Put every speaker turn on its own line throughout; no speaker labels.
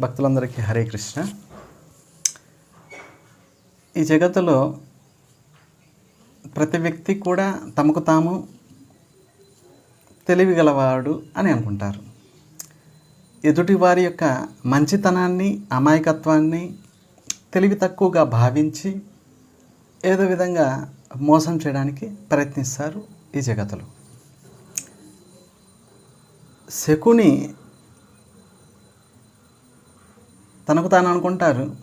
భక్తులందరికీ హరే కృష్ణ. ఈ జగత్తులో ప్రతి వ్యక్తి కూడా తమకు తాము తెలివిగలవాడు అని అనుకుంటారు. ఎదుటి వారి యొక్క మంచితనాన్ని అమాయకత్వాన్ని తెలివి తక్కువగా భావించి ఏదో విధంగా మోసం చేయడానికి ప్రయత్నిస్తారు ఈ జగత్తులో. శకుని తనకు తాను అనుకుంటారు.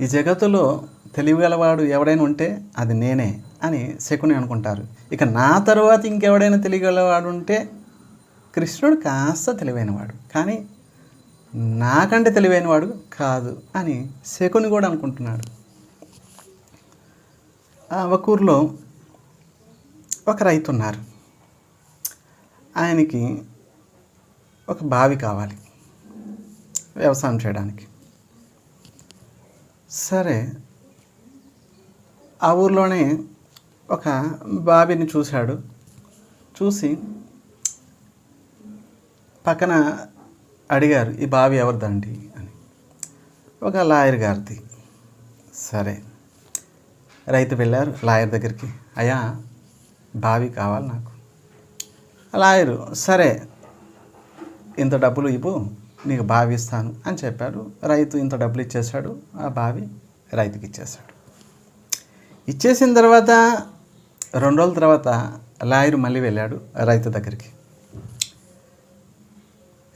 ఈ జగత్తులో తెలివిగలవాడు ఎవడైనా ఉంటే అది నేనే అని శకుని అనుకుంటారు. ఇక నా తర్వాత ఇంకెవడైనా తెలియగలవాడు ఉంటే కృష్ణుడు కాస్త తెలివైనవాడు. కానీ నాకంటే తెలివైనవాడు కాదు అని శకుని కూడా అనుకుంటున్నాడు. ఆ ఒక ఊర్లో ఒక రైతు ఉన్నారు. ఆయనకి ఒక బావి కావాలి. వ్యవసాయం చేయడానికి. సరే ఆ ఊర్లోనే ఒక బావిని చూశాడు. చూసి పక్కన అడిగారు ఈ బావి ఎవరిదండి? అని. ఒక లాయర్ గారిది సరే. రైతు వెళ్ళారు లాయర్ దగ్గరికి అయ్యా బావి కావాలి నాకు. లాయరు సరే ఇంత డబ్బులు ఇవ్వు నీకు బావి ఇస్తాను అని చెప్పాడు. రైతు ఇంత డబ్బులు ఇచ్చేశాడు. ఆ బావి రైతుకి ఇచ్చేశాడు. ఇచ్చేసిన తర్వాత రెండు రోజుల తర్వాత లాయరు మళ్ళీ వెళ్ళాడు రైతు దగ్గరికి.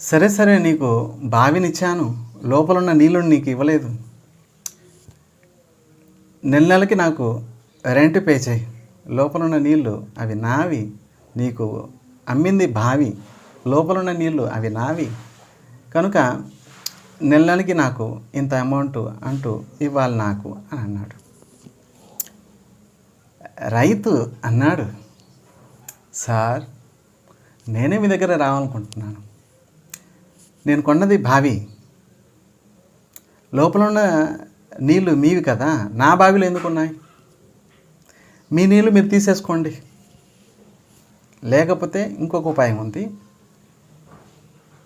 సరే సరే నీకు బావినిచ్చాను. లోపల ఉన్న నీళ్ళు నీకు ఇవ్వలేదు. నెల నెలకి నాకు రెంట్ పే చేయి. లోపల ఉన్న నీళ్ళు అవి నావి. నీకు అమ్మింది బావి. లోపల ఉన్న నీళ్ళు అవి నావి. కనుక నెల నెలకి నాకు ఇంత అమౌంట్ అంటూ ఇవ్వాలి నాకు అని అన్నాడు. రైతు అన్నాడు సార్ నేనే మీ దగ్గర రావాలనుకుంటున్నాను. నేను కొన్నది బావి. లోపల ఉన్న నీళ్ళు మీవి కదా నా బావిలో ఎందుకు ఉన్నాయి? మీ నీళ్ళు మీరు తీసేసుకోండి. లేకపోతే ఇంకొక ఉపాయం ఉంది.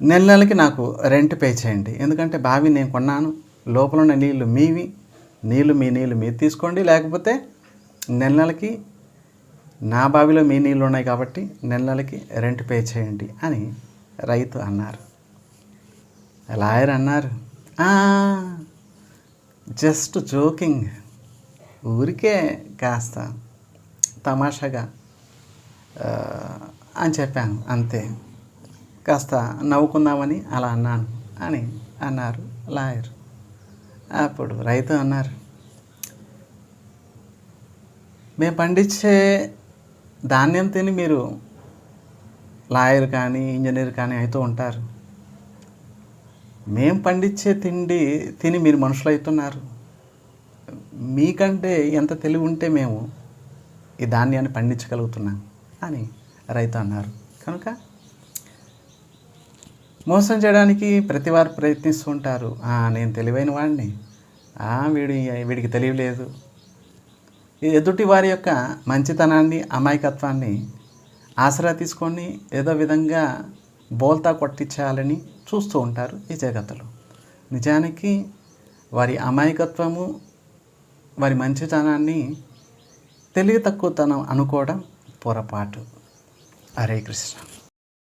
నెల నెలకి నాకు రెంట్ పే చేయండి. ఎందుకంటే బావి నేను కొన్నాను. లోపల ఉన్న నీళ్ళు మీవి. నీళ్ళు మీ నీళ్ళు మీరు తీసుకోండి. లేకపోతే నెల నెలకి నా బావిలో మీ నీళ్ళు ఉన్నాయి కాబట్టి నెల నెలకి రెంట్ పే చేయండి అని రైతు అన్నారు. లాయర్ అన్నారు. Just joking. ఊరికే కాస్త తమాషాగా అని చెప్పాను. అంతే. కాస్త నవ్వుకుందామని అలా అన్నాను అని అన్నారు లాయర్. అప్పుడు రైతు అన్నారు మేము పండించే ధాన్యం తిని మీరు లాయర్ కానీ ఇంజనీర్ కానీ అవుతూ ఉంటారు. మేము పండించే తిండి తిని మీరు మనుషులు అవుతున్నారు. మీకంటే ఎంత తెలివి ఉంటే మేము ఈ ధాన్యాన్ని పండించగలుగుతున్నాం అని రైతు అన్నారు. కనుక మోసం చేయడానికి ప్రతి వారు ప్రయత్నిస్తూ ఉంటారు నేను తెలివైన వాడిని వీడి వీడికి తెలియలేదు. ఎదుటి వారి యొక్క మంచితనాన్ని అమాయకత్వాన్ని ఆసరా తీసుకొని ఏదో విధంగా బోల్తా కొట్టించాలని చూస్తూ ఉంటారు ఈ జగత్తులు. నిజానికి వారి అమాయకత్వము వారి మంచితనాన్ని తెలివి తక్కువతనం అనుకోవడం పొరపాటు. హరే కృష్ణ.